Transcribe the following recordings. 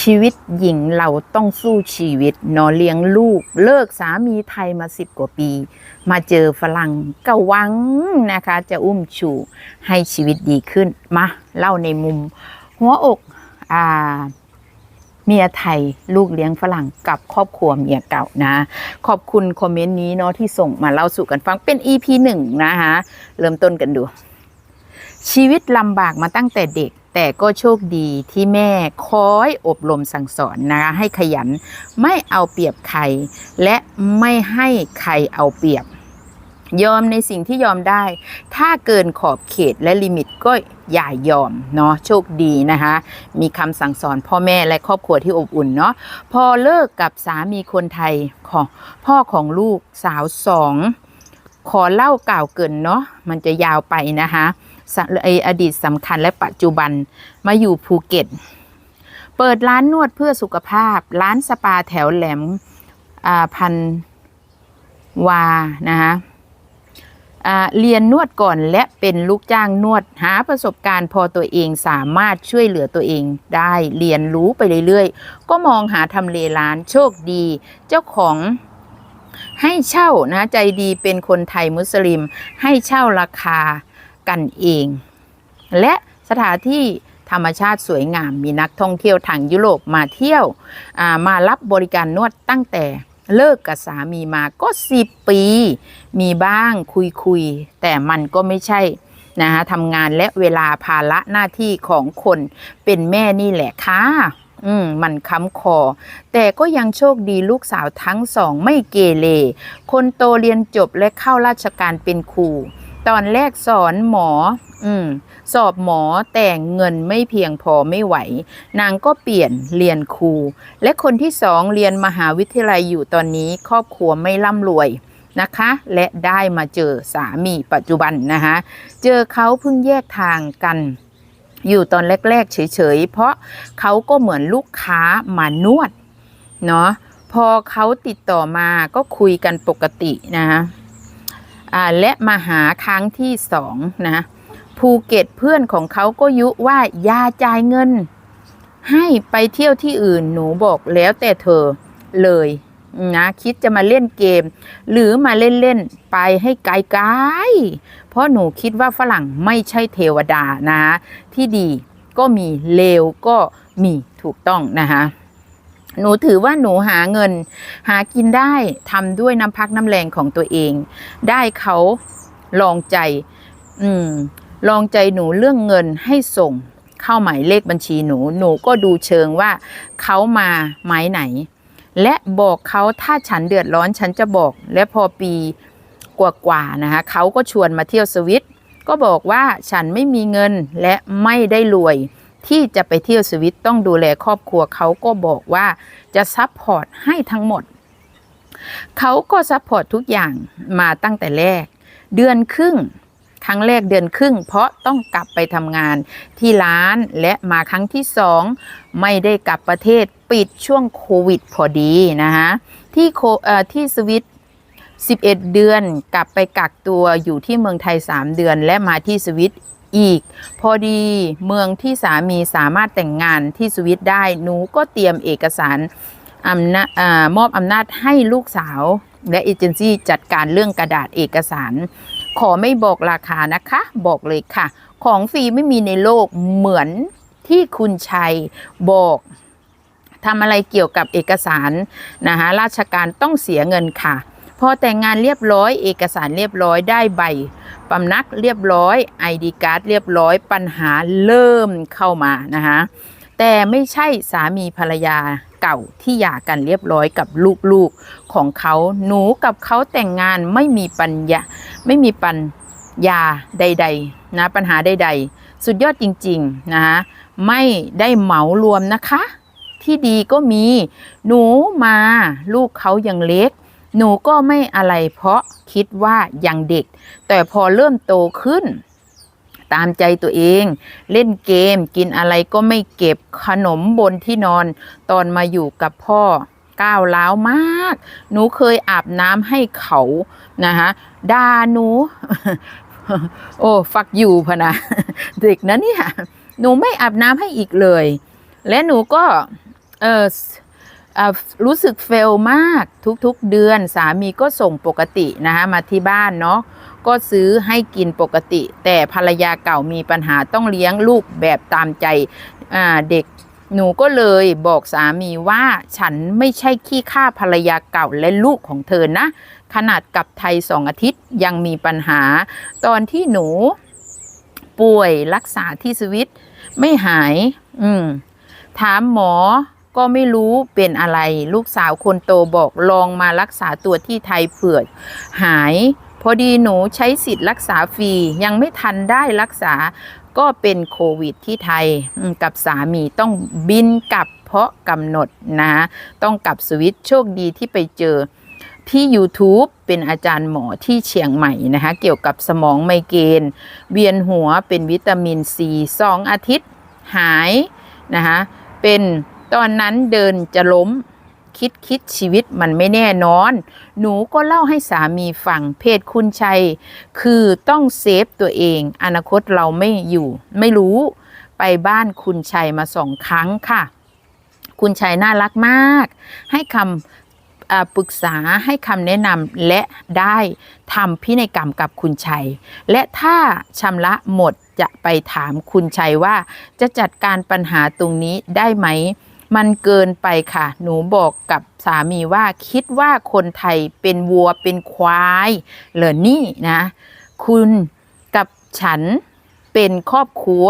ชีวิตหญิงเราต้องสู้ชีวิตเนอเลี้ยงลูก เลิกสามีไทยมาสิบกว่าปี มาเจอฝรั่งก็หวังนะคะ จะอุ้มชูให้ชีวิตดีขึ้น มา เล่าในมุม หัวอกอ่าเมียไทยลูกเลี้ยงฝรั่งกับครอบครัวเมียเก่านะ ขอบคุณคอมเมนต์นี้เนาะที่ส่งมาเล่าสู่กันฟังเป็น EP หนึ่งนะคะ เริ่มต้นกันดู ชีวิตลำบากมาตั้งแต่เด็ก แต่ก็โชคดีที่แม่คอยอบรมสั่งสอนนะคะให้ขยันไม่เอาเปรียบใคร และไม่ให้ใครเอาเปรียบ ยอมในสิ่งที่ยอมได้ ถ้าเกินขอบเขตและลิมิตก็อย่ายอมเนาะโชคดีนะคะ มีคำสั่งสอนพ่อแม่และครอบครัวที่อบอุ่นเนาะพอเลิกกับสามีคนไทยของพ่อของลูกสาวสองขอเล่ากล่าวเกินเนาะมันจะยาวไปนะคะ ออดีตสำคัญและปัจจุบันมาอยู่ภูเก็ต เปิดร้านนวดเพื่อสุขภาพ ร้านสปาแถวแหลมพันวานะคะเรียนนวดก่อนและเป็นลูกจ้างนวดหาประสบการณ์พอตัวเองสามารถช่วยเหลือตัวเองได้เรียนรู้ไปเรื่อยๆ ก็มองหาทำเลร้านโชคดี เจ้าของให้เช่านะใจดีเป็นคนไทยมุสลิม ให้เช่าราคา กันเอง และสถานที่ธรรมชาติสวยงาม มีนักท่องเที่ยวทางยุโรปมาเที่ยวมารับบริการนวดตั้งแต่เลิกกับสามีมาก็สิบปี มีบ้างคุยคุยแต่มันก็ไม่ใช่นะคะทำงานและเวลาภาระหน้าที่ของคนเป็นแม่นี่แหละค่ะอืมมันค้ำคอ แต่ก็ยังโชคดีลูกสาวทั้งสองไม่เกเรคนโตเรียนจบและเข้าราชการเป็นครู ตอนแรกสอนหมอ อืม สอบหมอแต่เงินไม่เพียงพอไม่ไหว นางก็เปลี่ยนเรียนครู และคนที่สองเรียนมหาวิทยาลัยอยู่ตอนนี้ครอบครัวไม่ร่ำรวยนะคะ และได้มาเจอสามีปัจจุบันนะคะเจอเขาเพิ่งแยกทางกันอยู่ตอนแรก ๆ เฉย ๆ เพราะเขาก็เหมือนลูกค้ามานวด เนาะพอเขาติดต่อมาก็คุยกันปกตินะคะ และมาหาครั้งที่สองนะภูเก็ตเพื่อนของเขาก็ยุว่าอย่าจ่ายเงิน ให้ไปเที่ยวที่อื่นหนูบอกแล้วแต่เธอเลยนะคิดจะมาเล่นเกม หรือมาเล่น ๆ ไปให้ไกลๆเพราะหนูคิดว่าฝรั่งไม่ใช่เทวดานะ ที่ดีก็มีเลวก็มีถูกต้องนะคะ หนูถือว่าหนูหาเงิน หากินได้ทำด้วยน้ำพักน้ำแรงของตัวเอง ได้เขาลองใจ อืม ลองใจหนูเรื่องเงินให้ส่งเข้าหมายเลขบัญชีหนู หนูก็ดูเชิงว่าเขามาไม้ไหน และบอกเขาถ้าฉันเดือดร้อนฉันจะบอก และพอปีกว่าๆนะคะเขาก็ชวนมาเที่ยวสวิต ก็บอกว่าฉันไม่มีเงินและไม่ได้รวย ที่จะไปเที่ยวสวิตต้องดูแลครอบครัวเขาก็บอกว่าจะซัพพอร์ตให้ทั้งหมด เขาก็ซัพพอร์ตทุกอย่างมาตั้งแต่แรก เดือนครึ่ง ครั้งแรกเดือนครึ่ง เพราะต้องกลับไปทำงานที่ร้านและมาครั้งที่สองไม่ได้กลับประเทศปิดช่วงโควิดพอดีนะคะที่โคเอ่อที่สวิต11 เดือนกลับไปกักตัวอยู่ที่เมืองไทย 3 เดือน และมาที่สวิต อีก พอดีเมืองที่สามีสามารถแต่งงานที่สวิตได้หนูก็เตรียมเอกสารอำนาจมอบอำนาจให้ลูกสาว และเอเจนซี่จัดการเรื่องกระดาษเอกสาร ขอไม่บอกราคานะคะ บอกเลยค่ะ ของฟรีไม่มีในโลกเหมือนที่คุณชัยบอกทำอะไรเกี่ยวกับเอกสารนะคะราชการต้องเสียเงินค่ะ พอแต่งงานเรียบร้อยเอกสารเรียบร้อยได้ใบปำนักเรียบร้อย ID การ์ดเรียบร้อยปัญหาเริ่มเข้ามานะคะแต่ไม่ใช่สามีภรรยาเก่าที่หย่ากันเรียบร้อยกับลูกๆของเขาหนูกับเขาแต่งงานไม่มีปัญญาไม่มีปัญญาใดๆนะปัญหาใดๆ สุดยอดจริงๆนะคะไม่ได้เหมารวมนะคะ ที่ดีก็มีหนูมาลูกเขายังเล็ก หนูก็ไม่อะไรเพราะคิดว่ายังเด็ก แต่พอเริ่มโตขึ้น ตามใจตัวเอง เล่นเกมกินอะไรก็ไม่เก็บขนมบนที่นอน ตอนมาอยู่กับพ่อก้าวร้าวมาก หนูเคยอาบน้ำให้เขานะคะด่าหนู โอ้ฟักอยู่พนะ เด็กนะเนี่ย หนูไม่อาบน้ำให้อีกเลย และหนูก็ เออ รู้สึกเฟลมากทุกๆเดือนสามีก็ส่งปกตินะคะมาที่บ้านเนาะก็ซื้อให้กินปกติ แต่ภรรยาเก่ามีปัญหาต้องเลี้ยงลูกแบบตามใจเด็กหนูก็เลยบอกสามีว่าฉันไม่ใช่ขี้ข้าภรรยาเก่าและลูกของเธอนะ ขนาดกลับไทยสองอาทิตย์ยังมีปัญหา ตอนที่หนูป่วยรักษาที่สวิตไม่หาย อืมถามหมอ ก็ไม่รู้เป็นอะไร ลูกสาวคนโตบอกลองมารักษาตัวที่ไทยเผื่อหาย พอดีหนูใช้สิทธิ์รักษาฟรียังไม่ทันได้รักษาก็เป็นโควิดที่ไทยกับสามีต้องบินกลับเพราะกำหนดนะต้องกลับสวิตโชคดีที่ไปเจอที่ YouTube เป็นอาจารย์หมอที่เชียงใหม่นะคะเกี่ยวกับสมองไมเกรนเวียนหัวเป็นวิตามินซีสองอาทิตย์หายนะคะเป็น ตอนนั้นเดินจะล้ม คิดคิดชีวิตมันไม่แน่นอน หนูก็เล่าให้สามีฟังเพศคุณชัย คือต้องเซฟตัวเอง อนาคตเราไม่อยู่ ไม่รู้ ไปบ้านคุณชัยมาสองครั้งค่ะ คุณชัยน่ารักมาก ให้คำปรึกษาให้คำแนะนำและได้ทำพินัยกรรมกับคุณชัย และถ้าชำระหมดจะไปถามคุณชัยว่าจะจัดการปัญหาตรงนี้ได้ไหม มันเกินไปค่ะ หนูบอกกับสามีว่าคิดว่าคนไทยเป็นวัวเป็นควายเหรอนี่นะ คุณกับฉันเป็นครอบครัว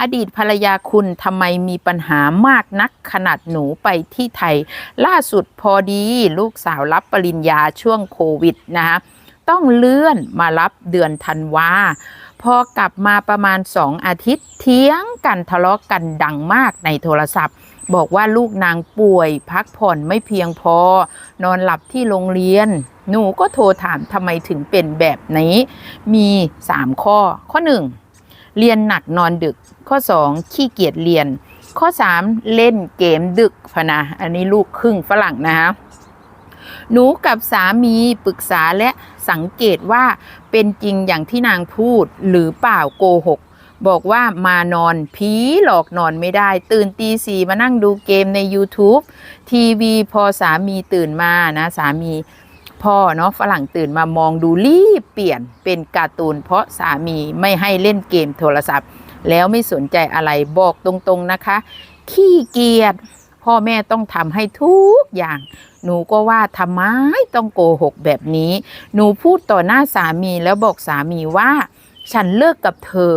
อดีตภรรยาคุณทำไมมีปัญหามากนักขนาดหนูไปที่ไทย ล่าสุดพอดีลูกสาวรับปริญญาช่วงโควิดนะคะต้องเลื่อนมารับเดือนธันวาพอกลับมาประมาณสองอาทิตย์เถียงกันทะเลาะกันดังมากในโทรศัพท์ บอกว่าลูกนางป่วย พักผ่อนไม่เพียงพอ นอนหลับที่โรงเรียน หนูก็โทรถามทำไมถึงเป็นแบบนี้ มี 3 ข้อ ข้อ 1 เรียนหนักนอนดึก ข้อ 2 ขี้เกียจเรียน ข้อ 3 เล่นเกมดึกพนะ อันนี้ลูกครึ่งฝรั่งนะคะหนูกับสามีปรึกษาและสังเกตว่าเป็นจริงอย่างที่นางพูดหรือเปล่าโกหก บอกว่ามานอนผีหลอกนอนไม่ได้ ตื่นตีสี่มานั่งดูเกมใน YouTube ทีวีพอสามีตื่นมานะสามีพ่อเนาะฝรั่งตื่นมามองดูรีบเปลี่ยนเป็นการ์ตูน เพราะสามีไม่ให้เล่นเกมโทรศัพท์ แล้วไม่สนใจอะไรบอกตรงๆนะคะ ขี้เกียจพ่อแม่ต้องทำให้ทุกอย่าง หนูก็ว่าทำไมต้องโกหกแบบนี้ หนูพูดต่อหน้าสามีแล้วบอกสามีว่า ฉันเลิกกับเธอ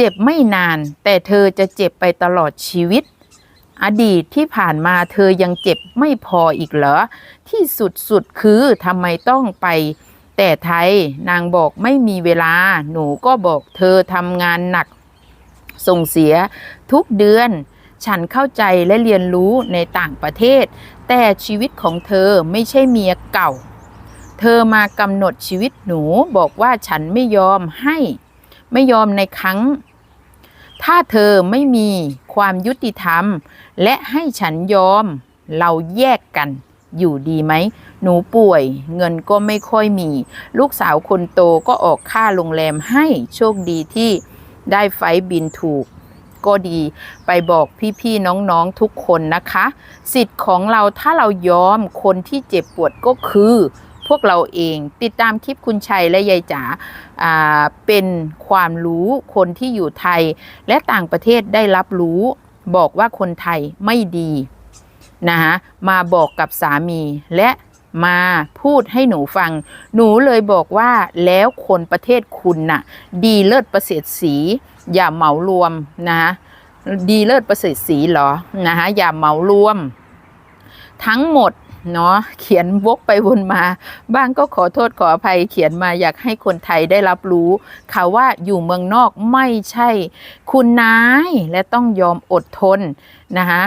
เจ็บไม่นาน แต่เธอจะเจ็บไปตลอดชีวิต อดีตที่ผ่านมาเธอยังเจ็บไม่พออีกเหรอ ที่สุดๆคือทำไมต้องไป แต่ไทยนางบอกไม่มีเวลา หนูก็บอกเธอทำงานหนัก ส่งเสียทุกเดือน ฉันเข้าใจและเรียนรู้ในต่างประเทศ แต่ชีวิตของเธอไม่ใช่เมียเก่า เธอมากำหนดชีวิตหนูบอกว่าฉันไม่ยอมให้ไม่ยอมในครั้ง ถ้าเธอไม่มีความยุติธรรม และให้ฉันยอมเราแยกกันอยู่ดีไหม หนูป่วยเงินก็ไม่ค่อยมี ลูกสาวคนโตก็ออกค่าโรงแรมให้โชคดีที่ได้ไฟบินถูก ก็ดีไปบอกพี่ๆน้องๆทุกคนนะคะ สิทธิ์ของเราถ้าเรายอมคนที่เจ็บปวดก็คือ พวกเราเอง ติดตามคลิปคุณชัยและยายจ๋าอ่าเป็นความรู้คนที่อยู่ไทย และต่างประเทศได้รับรู้บอกว่าคนไทยไม่ดีนะคะมาบอกกับสามีและมาพูดให้หนูฟัง หนูเลยบอกว่าแล้วคนประเทศคุณน่ะ ดีเลิศประเสริฐสี อย่าเหมารวมนะคะดีเลิศประเสริฐสีเหรอนะคะอย่าเหมารวม ทั้งหมด เนาะเขียนวกไปวนมา บ้างก็ขอโทษขออภัยเขียนมาอยากให้คนไทยได้รับรู้ค่ะว่าอยู่เมืองนอกไม่ใช่ คุณนายและต้องยอมอดทนนะคะ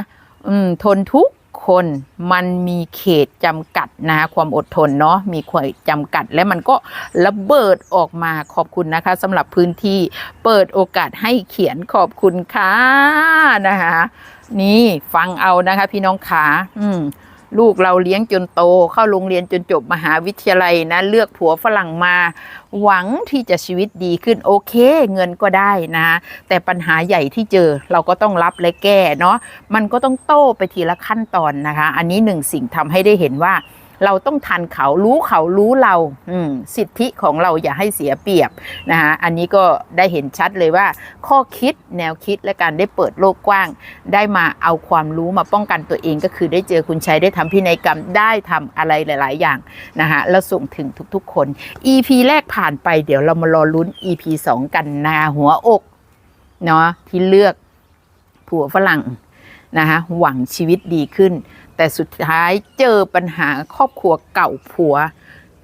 ทนทุกคนมันมีเขตจำกัดนะคะความอดทนเนาะมีขวจำกัด และมันก็ระเบิดออกมาขอบคุณนะคะสำหรับพื้นที่เปิดโอกาสให้เขียนขอบคุณค่ะนะคะนี่ฟังเอานะคะพี่น้องขาอืม ลูกเราเลี้ยงจนโต เข้าโรงเรียนจนจบมหาวิทยาลัยนะ เลือกผัวฝรั่งมา หวังที่จะชีวิตดีขึ้นโอเค เงินก็ได้นะ แต่ปัญหาใหญ่ที่เจอเราก็ต้องรับและแก้เนาะมันก็ต้องโต้ไปทีละขั้นตอนนะคะ อันนี้หนึ่งสิ่งทำให้ได้เห็นว่า เราต้องทันเขารู้เขารู้เราสิทธิของเราอย่าให้เสียเปรียบนะคะอันนี้ก็ได้เห็นชัดเลยว่า ข้อคิดแนวคิดและการได้เปิดโลกกว้าง ได้มาเอาความรู้มาป้องกันตัวเองก็คือได้เจอคุณชัยได้ทำพินัยกรรมได้ทำอะไรหลาย ๆ อย่างนะคะแล้วส่งถึงทุกๆคน EP แรกผ่านไปเดี๋ยวเรามารอลุ้น EP 2 กันนาหัวอกเนาะที่เลือกผัวฝรั่ง นะคะหวังชีวิตดีขึ้น แต่สุดท้ายเจอปัญหาครอบครัวเก่าผัว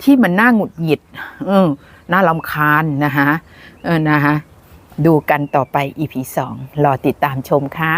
ที่มันน่าหงุดหงิดเออน่าลำคาญนะคะเออนะคะดูกันต่อไป EP 2 รอติดตามชมค่ะ